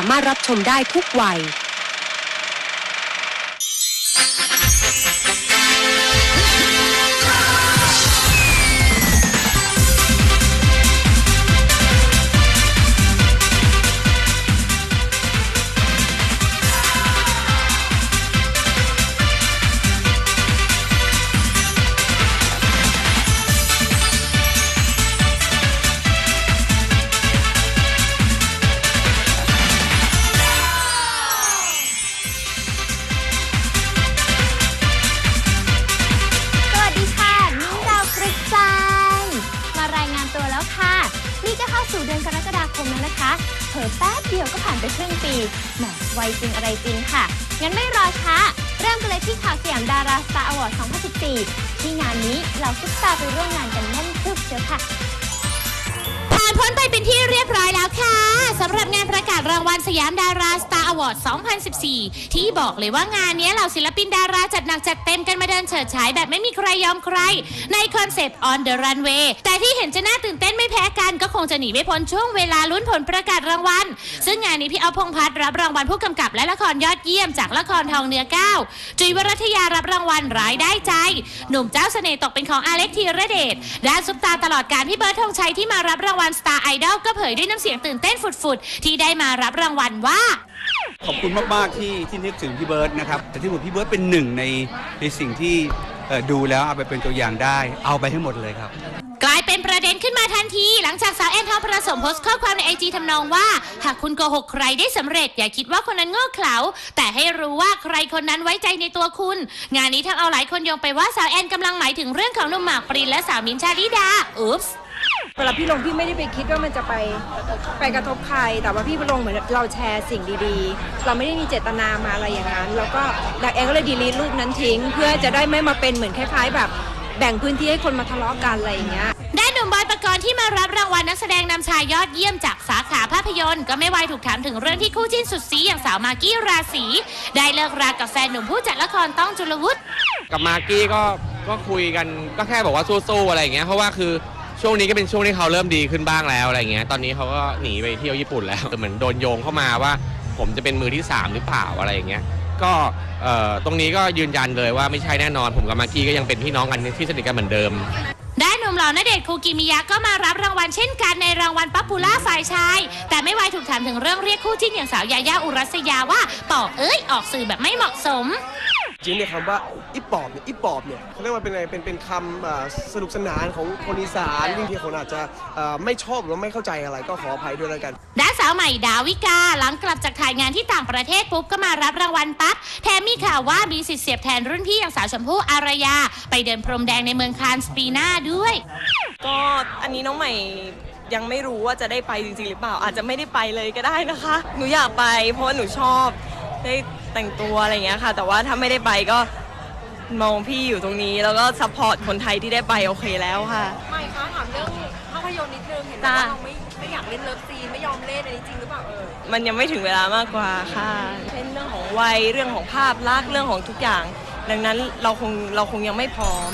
ามารถรับชมได้ทุกวัยาสู่เดือนกรกฎาคมแล้วนะคะ เผลอแป๊บเดียวก็ผ่านไปครึ่งปีแหมไวจริงอะไรจริงค่ะ งั้นไม่รอช้า เริ่มกันเลยที่ข่าวสยามดาราสตาร์อวอร์ด 2014 ที่งานนี้เราซุปตาไปร่วมงานกันแน่นทึบเชียวค่ะ พ้นไปเป็นที่เรียบร้อยแล้วค่ะสำหรับงานประกาศรางวัลสยามดาราสตาร์อวอร์ด 2014 ที่บอกเลยว่างานนี้เหล่าศิลปินดาราจัดหนักจัดเต็มกันมาเดินเฉิดฉายแบบไม่มีใครยอมใคร ในคอนเซปต์ on the runway แต่ที่เห็นจะน่าตื่นเต้นไม่แพ้กัน ก็คงจะหนีไม่พ้นช่วงเวลาลุ้นผลประกาศรางวัล ซึ่งงานนี้พี่อ๊อฟพงพัฒน์รับรางวัลผู้กำกับและละครยอดเยี่ยมจากละครทองเนื้อก้าวจุยวรัตยารับรางวัลรายได้ใจ หนุ่มเจ้าเสน่ห์ตกเป็นของอาเล็กธีรเดชด้านซุปตาตลอดการพี่เบิร์ดธงชัยที่มารับรางวัลสตาร์ไอดอลก็เผยด้วยน้ำเสียงตื่นเต้นฝุดๆ ที่ได้มารับรางวัลว่า ขอบคุณมาก ๆ ที่ที่นึกถึงพี่เบิร์ตนะครับ แต่ที่ผมพี่เบิร์ตเป็นหนึ่งในในสิ่งที่เอ่อดูแล้วเอาไปเป็นตัวอย่างได้ เอาไปให้หมดเลยครับ กลายเป็นประเด็นขึ้นมาทันที หลังจากสาวแอนทองประสมโพสต์ข้อความในไอจีทำนองว่า หากคุณโกหกใครได้สำเร็จ อย่าคิดว่าคนนั้นโง่เขลา แต่ให้รู้ว่าใครคนนั้นไว้ใจในตัวคุณ งานนี้ทำเอาหลายคนโยงไปว่าสาวแอนกำลังหมายถึงเรื่องของหนุ่มหมากปรินและสาวมินท์ชาลิดาอุ๊ปส์ เวลาพี่ลงพี่ไม่ได้ไปคิดว่ามันจะไปไปกระทบใคร แต่ว่าพี่ลงเหมือนเราแชร์สิ่งดีๆ เราไม่ได้มีเจตนามาอะไรอย่างนั้น แล้วก็ดักแอนก็เลยดีลีทรูปนั้นทิ้ง เพื่อจะได้ไม่มาเป็นเหมือนคล้าย ๆ แบบแบ่งพื้นที่ให้คนมาทะเลาะกันอะไรอย่างเงี้ยด้านหนุ่มบอยปกรณ์ที่มารับรางวัลนักแสดงนำชายยอดเยี่ยมจากสาขาภาพยนตร์ ก็ไม่ไวายถูกถามถึงเรื่องที่คู่จิ้นสุดซีอย่างสาวมากกี้ราศีได้เลิกรากับแฟนหนุ่มผู้จัดละครต้องจุลวุฒิกับมากกี้ก็ก็คุยกันก็แค่บอกว่าสู้ๆอะไรอย่างเงี้ยเพราะว่าคือ ช่วงนี้ก็เป็นช่วงที่เขาเริ่มดีขึ้นบ้างแล้วอะไรเงี้ย ตอนนี้เขาก็หนีไปเที่ยวญี่ปุ่นแล้วเหมือนโดนโยงเข้ามาว่า ผมจะเป็นมือที่สามหรือเปล่าอะไรอย่างเงี้ย ก็เอ่อตรงนี้ก็ยืนยันเลยว่าไม่ใช่แน่นอน ผมกับมากกี้ก็ยังเป็นพี่น้องกันที่สนิทกันเหมือนเดิม ด้านหนุ่มหล่อณเดชน์คูกิมิยะก็มารับรางวัลเช่นกันในรางวัลป๊อปปูล่าฝ่ายชาย แต่ไม่ไวายถูกถามถึงเรื่องเรียกคู่จิ้นอย่างสาวยายาอุรัสยาว่าต่อเอ้ยออกสื่อแบบไม่เหมาะสม จริงเนี่ยคำว่าอิปปอบเนี่ยอิปปอบเนี่ยเขาเรียกว่าเป็นไงเป็นเป็นคำเอ่อสนุกสนานของคนอีสานบางทีคนอาจจะเอ่อไม่ชอบหรือไม่เข้าใจอะไรก็ขออภัยด้วยแล้วกันด้านสาวใหม่ดาวิกาหลังกลับจากถ่ายงานที่ต่างประเทศปุ๊บก็มารับรางวัลปั๊บแถมมีข่าวว่ามีสิทธิ์เสียบแทนรุ่นพี่อย่างสาวชมพู่อารยา ไปเดินพรมแดงในเมืองคานส์ปีหน้าด้วย ก็อันนี้น้องใหม่ยังไม่รู้ว่าจะได้ไปจริงๆหรือเปล่า อาจจะไม่ได้ไปเลยก็ได้นะคะ หนูอยากไปเพราะว่าหนูชอบ ได้แต่งตัวอะไรอย่างเงี้ยค่ะ แต่ว่าถ้าไม่ได้ไปก็มองพี่อยู่ตรงนี้ แล้วก็ซัพพอร์ตคนไทยที่ได้ไปโอเคแล้วค่ะ ไม่คะถามเรื่องภาพยนตร์นิดนึงเห็นจ้าว่าเราไม่ไม่อยากเล่นเลิฟซีนไม่ยอมเล่นอันนี้จริงหรือเปล่าเออมันยังไม่ถึงเวลามากกว่าค่ะเป็นเรื่องของวัยเรื่องของภาพลักษณ์เรื่องของทุกอย่าง ดังนั้นเราคงเราคงยังไม่พร้อม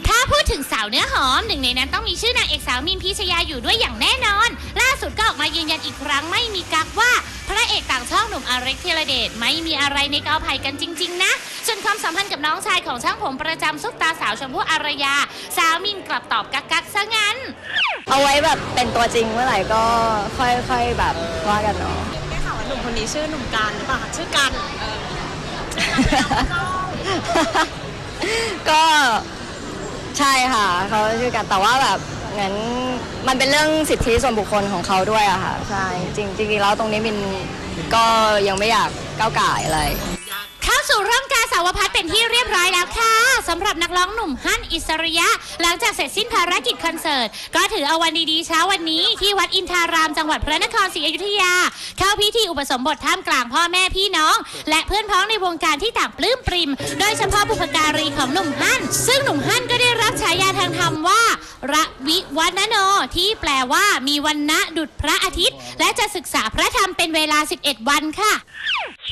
ถ้า พูดถึงสาวเนื้อหอมหนึ่งในนั้นต้องมีชื่อนางเอกสาวมินพีชยาอยู่ด้วยอย่างแน่นอน ล่าสุดก็ออกมายืนยันอีกครั้งไม่มีกักว่า พระเอกต่างช่องหนุ่มอาเร็กเทเลเดชไม่มีอะไรในกอไผ่กันจริง ๆ นะส่วนความสัมพันธ์กับน้องชายของช่างผมประจำซุปตาสาวชมพู่อารยา สาวมินกลับตอบกักกักๆซะงั้น เอาไว้แบบเป็นตัวจริงเมื่อไหร่ก็ค่อยๆแบบว่ากันเนาะได้ข่าวว่าหนุ่มคนนี้ชื่อหนุ่มการหรือเปล่าคะชื่อกันก็ ใช่ค่ะเขาชื่อกันแต่ว่าแบบงั้นมันเป็นเรื่องสิทธิส่วนบุคคลของเขาด้วยอะค่ะใช่จริงจริงๆแล้วตรงนี้มินก็ยังไม่อยากก้าวไก่ายอะไร เข้าสู่ร่องกาสาวพัฒน์เป็นที่เรียบร้อยแล้วค่ะ สำหรับนักร้องหนุ่มฮั่นอิสริยะ หลังจากเสร็จสิ้นภารกิจคอนเสิร์ต ก็ถือเอาวันดีๆเช้าวันนี้ที่วัดอินทารามจังหวัดพระนครศรีอยุธยา เข้าพิธีอุปสมบทท่ามกลางพ่อแม่พี่น้อง และเพื่อนพ้องในวงการที่ต่างปลื้มปริม โดยเฉพาะบุพการีของหนุ่มฮั่นซึ่งหนุ่มฮั่นก็ได้รับฉายาทางธรรมว่าระวิวันโนที่แปลว่ามีวันณะดุจพระอาทิตย์ และจะศึกษาพระธรรมเป็นเวลา 11 วันค่ะ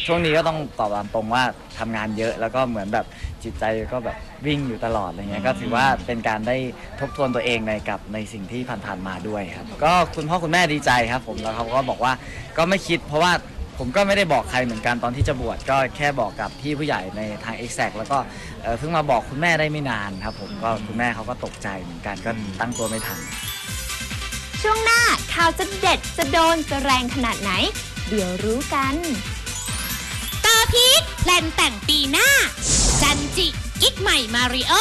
ช่วงนี้ก็ต้องตอบตามตรงว่าทำงานเยอะแล้วก็เหมือนแบบจิตใจก็แบบวิ่งอยู่ตลอดอะไรเงี้ยก็ถือว่าเป็นการได้ทบทวนตัวเองในกับในสิ่งที่ผ่านๆมาด้วยครับ ก็คุณพ่อคุณแม่ดีใจครับ ผมแล้วเขาก็บอกว่าก็ไม่คิด เพราะว่าผมก็ไม่ได้บอกใครเหมือนกันตอนที่จะบวชก็แค่บอกกับพี่ผู้ใหญ่ในทาง e x a c t แล้วก็เอ่อเพิ่งมาบอกคุณแม่ได้ไม่นานครับ ผมก็คุณแม่เขาก็ตกใจเหมือนกันก็ตั้งตัวไม่ทัน ช่วงหน้าข่าวจะเด็ดจะโดนจะแรงขนาดไหน เดี๋ยวรู้กันต่อ พีคแพลนแต่งปีหน้า จันจิกิ๊กใหม่มาริโอ